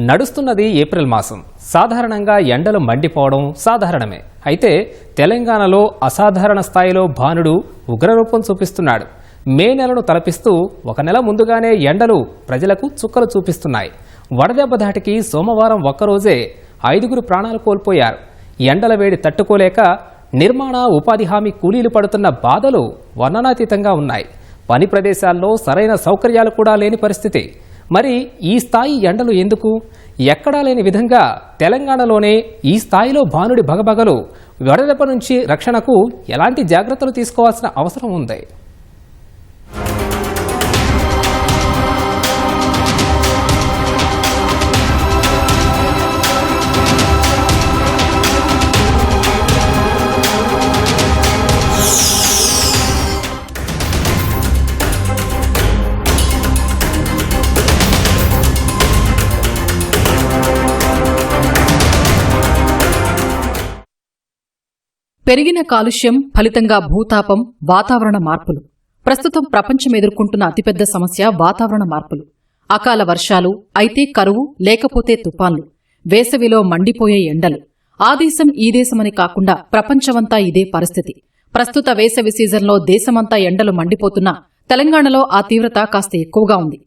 నడుస్తున్నది ఏప్రిల్ మాసం. సాధారణంగా ఎండలు మండిపోవడం సాధారణమే. అయితే తెలంగాణలో అసాధారణ స్థాయిలో భానుడు ఉగ్రరూపం చూపిస్తున్నాడు. మే నెలను తలపిస్తూ ఒక నెల ముందుగానే ఎండలు ప్రజలకు చుక్కలు చూపిస్తున్నాయి. వడదెబ్బ ధాటికి సోమవారం ఒక్కరోజే ఐదుగురు ప్రాణాలు కోల్పోయారు. ఎండల వేడి తట్టుకోలేక నిర్మాణ ఉపాధి హామీ కూలీలు పడుతున్న బాధలు వర్ణనాతీతంగా ఉన్నాయి. పని ప్రదేశాల్లో సరైన సౌకర్యాలు కూడా లేని పరిస్థితి. మరి ఈ స్థాయి ఎండలు ఎందుకు? ఎక్కడా లేని విధంగా తెలంగాణలోనే ఈ స్థాయిలో భానుడి భగభగలు వడదెబ్బ నుంచి రక్షణకు ఎలాంటి జాగ్రత్తలు తీసుకోవాల్సిన అవసరం ఉంది? పెరిగిన కాలుష్యం ఫలితంగా భూతాపం వాతావరణ మార్పులు. ప్రస్తుతం ప్రపంచం ఎదుర్కొంటున్న అతిపెద్ద సమస్య వాతావరణ మార్పులు. అకాల వర్షాలు అయితే కరువు లేకపోతే తుపాన్లు వేసవిలో మండిపోయే ఎండలు. ఆ దేశం ఈ దేశమని కాకుండా ప్రపంచమంతా ఇదే పరిస్థితి. ప్రస్తుత వేసవి సీజన్లో దేశమంతా ఎండలు మండిపోతున్నా తెలంగాణలో ఆ తీవ్రత కాస్త ఎక్కువగా ఉంది.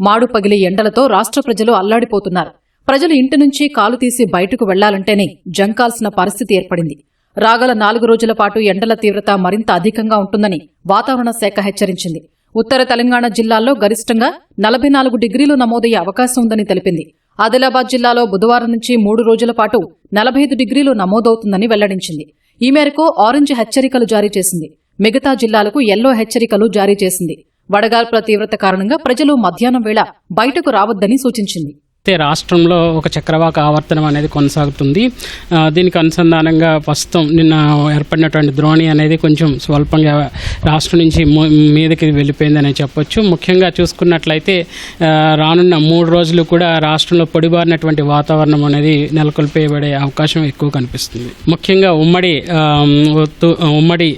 మాడు పగిలే ఎండలతో రాష్ట్ర ప్రజలు అల్లాడిపోతున్నారు. ప్రజలు ఇంటి నుంచి కాలు తీసి బయటకు వెళ్ళాలంటేనే జంకాల్సిన పరిస్థితి ఏర్పడింది. రాగల నాలుగు రోజుల పాటు ఎండల తీవ్రత మరింత అధికంగా ఉంటుందని వాతావరణ శాఖ హెచ్చరించింది. ఉత్తర తెలంగాణ జిల్లాల్లో గరిష్టంగా నలభై నాలుగు డిగ్రీలు నమోదయ్యే అవకాశం ఉందని తెలిపింది. ఆదిలాబాద్ జిల్లాలో బుధవారం నుంచి మూడు రోజుల పాటు నలభై ఐదు డిగ్రీలు నమోదవుతుందని వెల్లడించింది. ఈ మేరకు ఆరెంజ్ హెచ్చరికలు జారీ చేసింది. మిగతా జిల్లాలకు ఎల్లో హెచ్చరికలు జారీ చేసింది. వడగాల్పుల తీవ్రత కారణంగా ప్రజలు మధ్యాహ్నం వేళ బయటకు రావద్దని సూచించింది. అయితే రాష్ట్రంలో ఒక చక్రవాక ఆవర్తనం అనేది కొనసాగుతుంది. దీనికి అనుసంధానంగా ప్రస్తుతం నిన్న ఏర్పడినటువంటి ద్రోణి అనేది కొంచెం స్వల్పంగా రాష్ట్రం నుంచి మీదకి వెళ్ళిపోయిందని చెప్పొచ్చు. ముఖ్యంగా చూసుకున్నట్లయితే రానున్న మూడు రోజులు కూడా రాష్ట్రంలో పొడిబారినటువంటి వాతావరణం అనేది నెలకొల్పేయబడే అవకాశం ఎక్కువ కనిపిస్తుంది. ముఖ్యంగా ఉమ్మడి ఉత్తు- ఉమ్మడి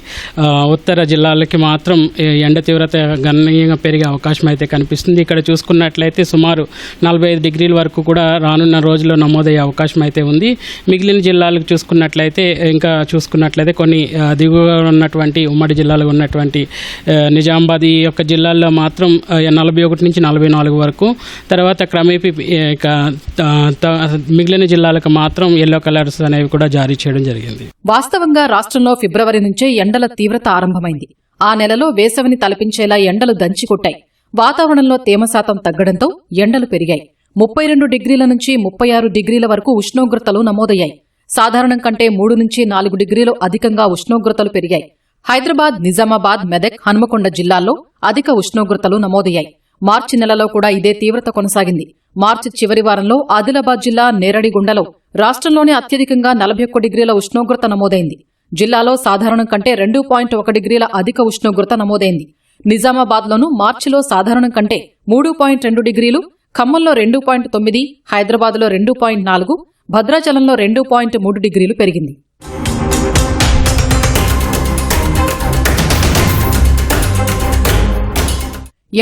ఉత్తర జిల్లాలకి మాత్రం ఎండ తీవ్రత గణనీయంగా పెరిగే అవకాశం అయితే కనిపిస్తుంది. ఇక్కడ చూసుకున్నట్లయితే సుమారు నలభై ఐదు డిగ్రీలు వరకు కూడా రానున్న రోజుల్లో నమోదయ్యే అవకాశం అయితే ఉంది. మిగిలిన జిల్లాలకు చూసుకున్నట్లయితే ఇంకా చూసుకున్నట్లయితే కొన్ని దిగువగా ఉన్నటువంటి ఉమ్మడి జిల్లాలో ఉన్నటువంటి నిజామాబాద్ ఈ యొక్క జిల్లాల్లో మాత్రం నలభై ఒకటి నుంచి నలభై నాలుగు వరకు. తర్వాత క్రమేపీ మిగిలిన జిల్లాలకు మాత్రం ఎల్లో కలర్స్ అనేవి కూడా జారీ చేయడం జరిగింది. వాస్తవంగా రాష్ట్రంలో ఫిబ్రవరి నుంచే ఎండల తీవ్రత ఆరంభమైంది. ఆ నెలలో వేసవిని తలపించేలా ఎండలు దంచికొట్టాయి. వాతావరణంలో తేమ శాతం తగ్గడంతో ఎండలు పెరిగాయి. ముప్పై రెండు డిగ్రీల నుంచి ముప్పై ఆరు డిగ్రీల వరకు ఉష్ణోగ్రతలు నమోదయ్యాయి. సాధారణం కంటే మూడు నుంచి నాలుగు డిగ్రీలు అధికంగా ఉష్ణోగ్రతలు పెరిగాయి. హైదరాబాద్ నిజామాబాద్ మెదక్ హన్మకొండ జిల్లాల్లో అధిక ఉష్ణోగ్రతలు నమోదయ్యాయి. మార్చి నెలలో కూడా ఇదే తీవ్రత కొనసాగింది. మార్చి చివరి వారంలో ఆదిలాబాద్ జిల్లా నేరడిగుండలో రాష్ట్రంలోనే అత్యధికంగా నలభై ఒక్క డిగ్రీల ఉష్ణోగ్రత నమోదైంది. జిల్లాలో సాధారణం కంటే రెండు పాయింట్ ఒక డిగ్రీల అధిక ఉష్ణోగ్రత నమోదైంది. నిజామాబాద్లోనూ మార్చిలో సాధారణం కంటే మూడు పాయింట్ రెండు డిగ్రీలు ఖమ్మంలో రెండు పాయింట్ తొమ్మిది హైదరాబాద్లో రెండు పాయింట్ నాలుగు భద్రాచలంలో రెండు పాయింట్ మూడు డిగ్రీలు పెరిగింది.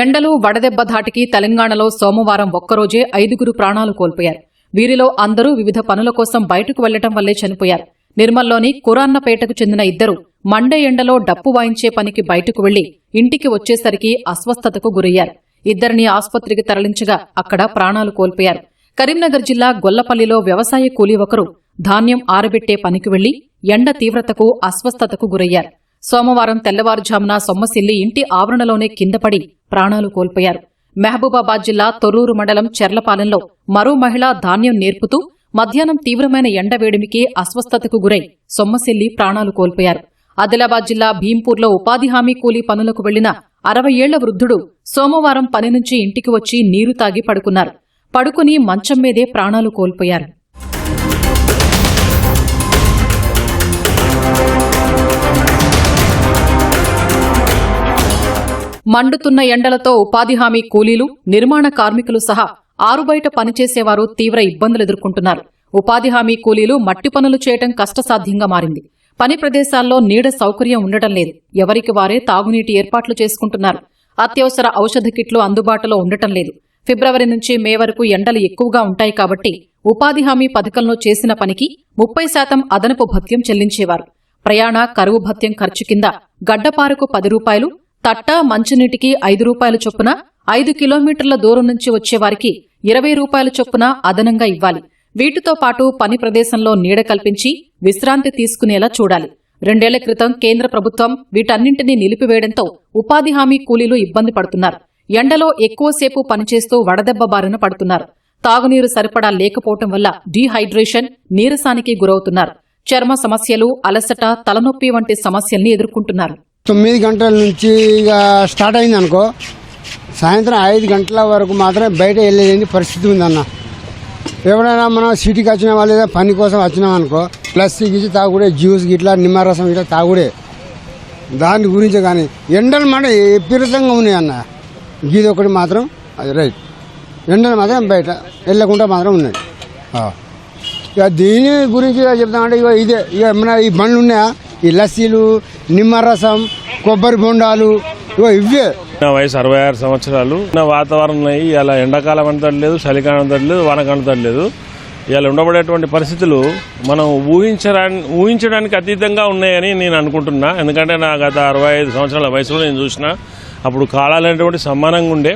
ఎండలు వడదెబ్బ ధాటికి తెలంగాణలో సోమవారం ఒక్కరోజే ఐదుగురు ప్రాణాలు కోల్పోయారు. వీరిలో అందరూ వివిధ పనుల కోసం బయటకు వెళ్ళటం వల్లే చనిపోయారు. నిర్మల్లోని కురాన్నపేటకు చెందిన ఇద్దరు మండే ఎండలో డప్పు వాయించే పనికి బయటకు వెళ్ళి ఇంటికి వచ్చేసరికి అస్వస్థతకు గురయ్యారు. ఇద్దరిని ఆసుపత్రికి తరలించగా అక్కడ ప్రాణాలు కోల్పోయారు. కరీంనగర్ జిల్లా గొల్లపల్లిలో వ్యవసాయ కూలీ ఒకరు ధాన్యం ఆరబెట్టే పనికి వెళ్ళి ఎండ తీవ్రతకు అస్వస్థతకు గురయ్యారు. సోమవారం తెల్లవారుజామున సొమ్మసిల్లి ఇంటి ఆవరణలోనే కిందపడి ప్రాణాలు కోల్పోయారు. మహబూబాబాద్ జిల్లా తొర్రూరు మండలం చెర్లపాలెంలో మరో మహిళ ధాన్యం నేర్పుతూ మధ్యాహ్నం తీవ్రమైన ఎండవేడిమికి అస్వస్థతకు గురై సొమ్మసిల్లి ప్రాణాలు కోల్పోయారు. ఆదిలాబాద్ జిల్లా భీంపూర్లో ఉపాధి హామీ కూలీ పనులకు వెళ్ళిన అరవై ఏళ్ళ వృద్ధుడు సోమవారం పని నుంచి ఇంటికి వచ్చి నీరు తాగి పడుకున్నారు. పడుకుని మంచం మీదే ప్రాణాలు కోల్పోయారు. మండుతున్న ఎండలతో ఉపాధి హామీ కూలీలు నిర్మాణ కార్మికులు సహా ఆరుబయట పనిచేసేవారు తీవ్ర ఇబ్బందులు ఎదుర్కొంటున్నారు. ఉపాధి హామీ కూలీలు మట్టి పనులు చేయటం కష్టసాధ్యంగా మారింది. పని ప్రదేశాల్లో నీడ సౌకర్యం ఉండటం లేదు. ఎవరికి వారే తాగునీటి ఏర్పాట్లు చేసుకుంటున్నారు. అత్యవసర ఔషధ కిట్లు అందుబాటులో ఉండటం లేదు. ఫిబ్రవరి నుంచి మే వరకు ఎండలు ఎక్కువగా ఉంటాయి కాబట్టి ఉపాధి హామీ పథకంలో చేసిన పనికి ముప్పై శాతం అదనపు భత్యం చెల్లించేవారు. ప్రయాణ కరువు భత్యం ఖర్చు కింద గడ్డపారకు పది రూపాయలు తట్ట మంచినీటికి ఐదు రూపాయల చొప్పున ఐదు కిలోమీటర్ల దూరం నుంచి వచ్చేవారికి ఇరవై రూపాయల చొప్పున అదనంగా ఇవ్వాలి. వీటితో పాటు పని ప్రదేశంలో నీడ కల్పించి విశ్రాంతి తీసుకునేలా చూడాలి. రెండేళ్ళ క్రితం కేంద్ర ప్రభుత్వం వీటన్నింటినీ నిలిపివేయడంతో ఉపాధి హామీ కూలీలు ఇబ్బంది పడుతున్నారు. ఎండలో ఎక్కువసేపు పనిచేస్తూ వడదెబ్బ బారిన పడుతున్నారు. తాగునీరు సరిపడా లేకపోవటం వల్ల డీహైడ్రేషన్ నీరసానికి గురవుతున్నారు. చర్మ సమస్యలు అలసట తలనొప్పి వంటి సమస్యల్ని ఎదుర్కొంటున్నారు. తొమ్మిది గంటల నుంచి ఇక స్టార్ట్ అయింది అనుకో సాయంత్రం ఐదు గంటల వరకు మాత్రమే బయట వెళ్ళేది పరిస్థితి ఉందన్న. ఎవరైనా మనం సిటీకి వచ్చిన వాళ్ళు ఏదో పని కోసం వచ్చినాం అనుకో ప్లాస్టిక్ ఇచ్చి తాగుడే జ్యూస్ గిట్లా నిమ్మరసం ఇట్లా తాగుడే. దాని గురించి కానీ ఎండలు మాట విపరీతంగా ఉన్నాయి అన్న. గీది ఒకటి మాత్రం అది రైట్ ఎండలు మాత్రం బయట వెళ్ళకుండా మాత్రం ఉన్నాయి. ఇక దీని గురించి చెప్తామంటే ఇక ఇదే ఇక మన ఈ బండ్లు ఉన్నాయా? ఈ లస్సీలు నిమ్మరసం కొబ్బరి బొండాలు ఇగో ఇవే నా వయసు అరవై ఆరు సంవత్సరాలు. నా వాతావరణం ఇలా ఎండాకాలం అంతట్లేదు చలికాలం అంతట్లేదు వానకాలం అంతట్లేదు ఇలా ఉండబడేటువంటి పరిస్థితులు మనం ఊహించరా ఊహించడానికి అతీతంగా ఉన్నాయని నేను అనుకుంటున్నా. ఎందుకంటే నా గత అరవై ఐదు సంవత్సరాల వయసులో నేను చూసిన అప్పుడు కాలాలు అనేటువంటి సమానంగా ఉండే.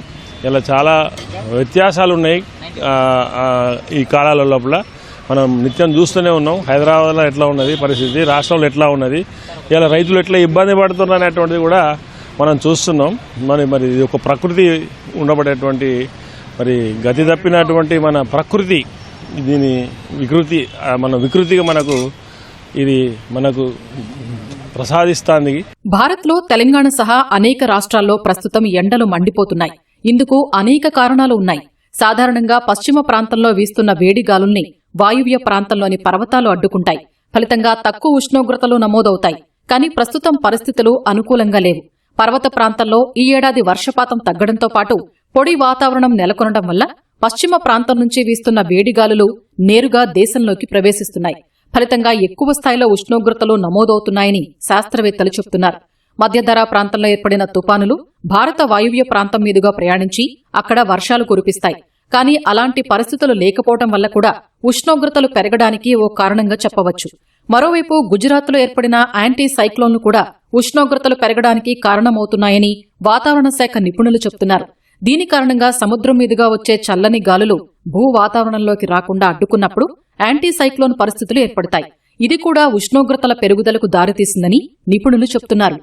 ఇలా చాలా వ్యత్యాసాలు ఉన్నాయి ఈ కాలాల లోపల. మనం నిత్యం చూస్తూనే ఉన్నాం హైదరాబాద్లో ఎట్లా ఉన్నది పరిస్థితి రాష్ట్రంలో ఎట్లా ఉన్నది ఇలా రైతులు ఎట్లా ఇబ్బంది పడుతున్నారు అనేటువంటిది కూడా మనం చూస్తున్నాం. మరి మరి ఇది ఒక ప్రకృతి ఉండబడేటువంటి మరి గతి తప్పినటువంటి మన ప్రకృతి దీని వికృతి మన వికృతిగా మనకు ఇది మనకు ప్రసాదిస్తాంది. భారత్లో తెలంగాణ సహా అనేక రాష్ట్రాల్లో ప్రస్తుతం ఎండలు మండిపోతున్నాయి. ఇందుకు అనేక కారణాలు ఉన్నాయి. సాధారణంగా పశ్చిమ ప్రాంతంలో వీస్తున్న వేడి గాలుల్ని వాయువ్య ప్రాంతంలోని పర్వతాలు అడ్డుకుంటాయి. ఫలితంగా తక్కువ ఉష్ణోగ్రతలు నమోదవుతాయి. కానీ ప్రస్తుతం పరిస్థితులు అనుకూలంగా లేవు. పర్వత ప్రాంతంలో ఈ ఏడాది వర్షపాతం తగ్గడంతో పాటు పొడి వాతావరణం నెలకొనడం వల్ల పశ్చిమ ప్రాంతం నుంచి వీస్తున్న వేడిగాలులు నేరుగా దేశంలోకి ప్రవేశిస్తున్నాయి. ఫలితంగా ఎక్కువ స్థాయిలో ఉష్ణోగ్రతలు నమోదవుతున్నాయని శాస్త్రవేత్తలు చెబుతున్నారు. మధ్యధరా ప్రాంతంలో ఏర్పడిన తుపానులు భారత వాయువ్య ప్రాంతం మీదుగా ప్రయాణించి అక్కడ వర్షాలు కురిపిస్తాయి. కానీ అలాంటి పరిస్థితులు లేకపోవడం వల్ల కూడా ఉష్ణోగ్రతలు పెరగడానికి ఓ కారణంగా చెప్పవచ్చు. మరోవైపు గుజరాత్లో ఏర్పడిన యాంటీ సైక్లోన్లు కూడా ఉష్ణోగ్రతలు పెరగడానికి కారణమవుతున్నాయని వాతావరణ శాఖ నిపుణులు చెబుతున్నారు దీని కారణంగా సముద్రం మీదుగా వచ్చే చల్లని గాలులు భూ వాతావరణంలోకి రాకుండా అడ్డుకున్నప్పుడు యాంటీ సైక్లోన్ పరిస్థితులు ఏర్పడతాయి. ఇది కూడా ఉష్ణోగ్రతల పెరుగుదలకు దారితీసిందని నిపుణులు చెబుతున్నారు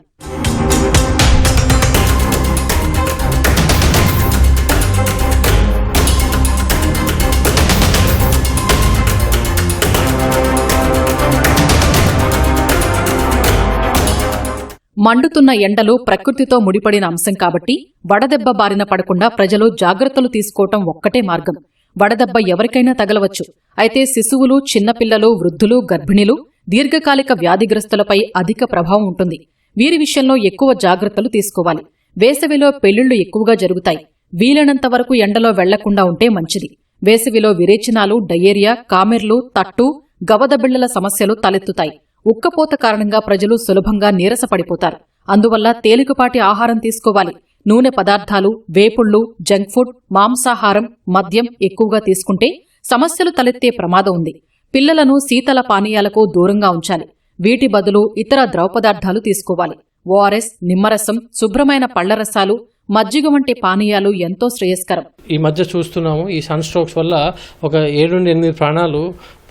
మండుతున్న ఎండలు ప్రకృతితో ముడిపడిన అంశం కాబట్టి వడదెబ్బ బారిన పడకుండా ప్రజలు జాగ్రత్తలు తీసుకోవటం ఒక్కటే మార్గం. వడదెబ్బ ఎవరికైనా తగలవచ్చు. అయితే శిశువులు చిన్నపిల్లలు వృద్ధులు గర్భిణీలు దీర్ఘకాలిక వ్యాధిగ్రస్తులపై అధిక ప్రభావం ఉంటుంది. వీరి విషయంలో ఎక్కువ జాగ్రత్తలు తీసుకోవాలి. వేసవిలో పెళ్ళిళ్ళు ఎక్కువగా జరుగుతాయి. వీలైనంత వరకు ఎండలో వెళ్ళకుండా ఉంటే మంచిది. వేసవిలో విరేచనాలు డయేరియా కామెర్లు తట్టు గవదబిళ్ళల సమస్యలు తలెత్తుతాయి. ఉక్కపోత కారణంగా ప్రజలు సులభంగా నీరసపడిపోతారు. అందువల్ల తేలికపాటి ఆహారం తీసుకోవాలి. నూనె పదార్థాలు వేపుళ్ళు జంక్ ఫుడ్ మాంసాహారం మద్యం ఎక్కువగా తీసుకుంటే సమస్యలు తలెత్తే ప్రమాదం ఉంది. పిల్లలను శీతల పానీయాలకు దూరంగా ఉంచాలి. వీటి బదులు ఇతర ద్రవ పదార్థాలు తీసుకోవాలి. ఓఆర్ఎస్ నిమ్మరసం శుభ్రమైన పళ్ళరసాలు మజ్జిగ వంటి పానీయాలు ఎంతో శ్రేయస్కరం. ఈ మధ్య చూస్తున్నాము ఈ సన్ స్ట్రోక్స్ వల్ల ఒక ఏడు నుండి ఎనిమిది ప్రాణాలు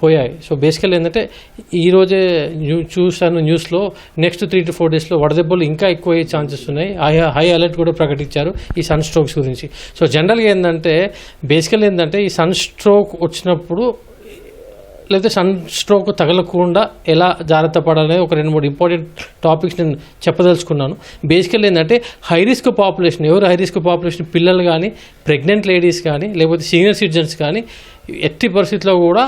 పోయాయి. సో బేసికల్ ఏంటంటే ఈరోజే న్యూ చూశాను న్యూస్లో నెక్స్ట్ త్రీ టు ఫోర్ డేస్లో వడదెబ్బలు ఇంకా ఎక్కువ అయ్యే ఛాన్సెస్ ఉన్నాయి. హై హై అలర్ట్ కూడా ప్రకటించారు ఈ సన్ స్ట్రోక్స్ గురించి. సో జనరల్గా ఏంటంటే బేసికల్ ఏంటంటే ఈ సన్ స్ట్రోక్ వచ్చినప్పుడు లేకపోతే సన్ స్ట్రోక్ తగలకుండా ఎలా జాగ్రత్త పడాలనే ఒక రెండు మూడు ఇంపార్టెంట్ టాపిక్స్ నేను చెప్పదలుచుకున్నాను. బేసికల్ ఏంటంటే హై రిస్క్ పాపులేషన్ ఎవరు హై రిస్క్ పాపులేషన్ పిల్లలు కానీ ప్రెగ్నెంట్ లేడీస్ కానీ లేకపోతే సీనియర్ సిటిజన్స్ కానీ ఎట్టి పరిస్థితిలో కూడా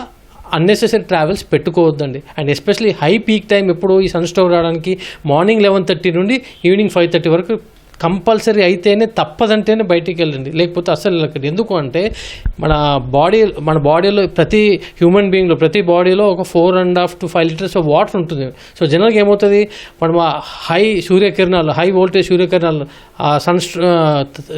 unnecessary travels పెట్టుకోవద్దండి. And especially high peak time ఎప్పుడు ఈ సన్ స్టోర్ రావడానికి మార్నింగ్ లెవెన్ థర్టీ నుండి ఈవినింగ్ ఫైవ్ థర్టీ వరకు కంపల్సరీ అయితేనే తప్పదంటేనే బయటికి వెళ్ళండి. లేకపోతే అస్సలు వెళ్ళకండి. ఎందుకు అంటే మన బాడీ మన బాడీలో ప్రతి హ్యూమన్ బీయింగ్లో ప్రతి బాడీలో ఒక four and half to five litres of water ఉంటుంది. సో జనరల్గా ఏమవుతుంది? మనం హై సూర్యకిరణాలు హై వోల్టేజ్ సూర్యకిరణాలు ఆ సన్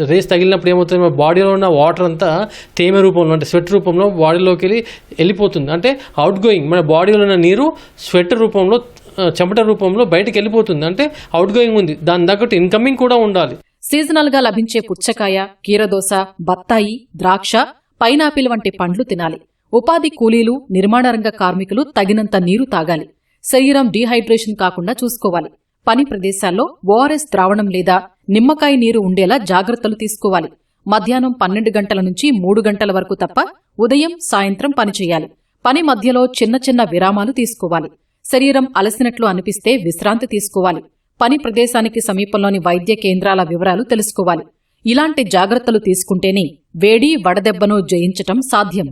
రేస్ తగిలినప్పుడు ఏమవుతుంది? మన బాడీలో ఉన్న వాటర్ అంతా తేమ రూపంలో అంటే స్వెట్ రూపంలో బాడీలోకి వెళ్ళి వెళ్ళిపోతుంది. అంటే అవుట్ గోయింగ్ మన బాడీలో ఉన్న నీరు స్వెట్ రూపంలో చెమట రూపంలో బయటకు వెళ్ళిపోతుంది. అంటే అవుట్ గోయింగ్ ఉంది. దాని తగ్గట్టు ఇన్కమింగ్ కూడా ఉండాలి. సీజనల్గా లభించే పుచ్చకాయ కీరదోస బత్తాయి ద్రాక్ష పైనాపిల్ వంటి పండ్లు తినాలి. ఉపాధి కూలీలు నిర్మాణ రంగ కార్మికులు తగినంత నీరు తాగాలి. శరీరం డీహైడ్రేషన్ కాకుండా చూసుకోవాలి. పని ప్రదేశాల్లో ఓఆర్ఎస్ ద్రావణం లేదా నిమ్మకాయ నీరు ఉండేలా జాగ్రత్తలు తీసుకోవాలి. మధ్యాహ్నం పన్నెండు గంటల నుంచి మూడు గంటల వరకు తప్ప ఉదయం సాయంత్రం పని చేయాలి. పని మధ్యలో చిన్న చిన్న విరామాలు తీసుకోవాలి. శరీరం అలసినట్లు అనిపిస్తే విశ్రాంతి తీసుకోవాలి. పని ప్రదేశానికి సమీపంలోని వైద్య కేంద్రాల వివరాలు తెలుసుకోవాలి. ఇలాంటి జాగ్రత్తలు తీసుకుంటేనే వేడి వడదెబ్బను జయించటం సాధ్యం.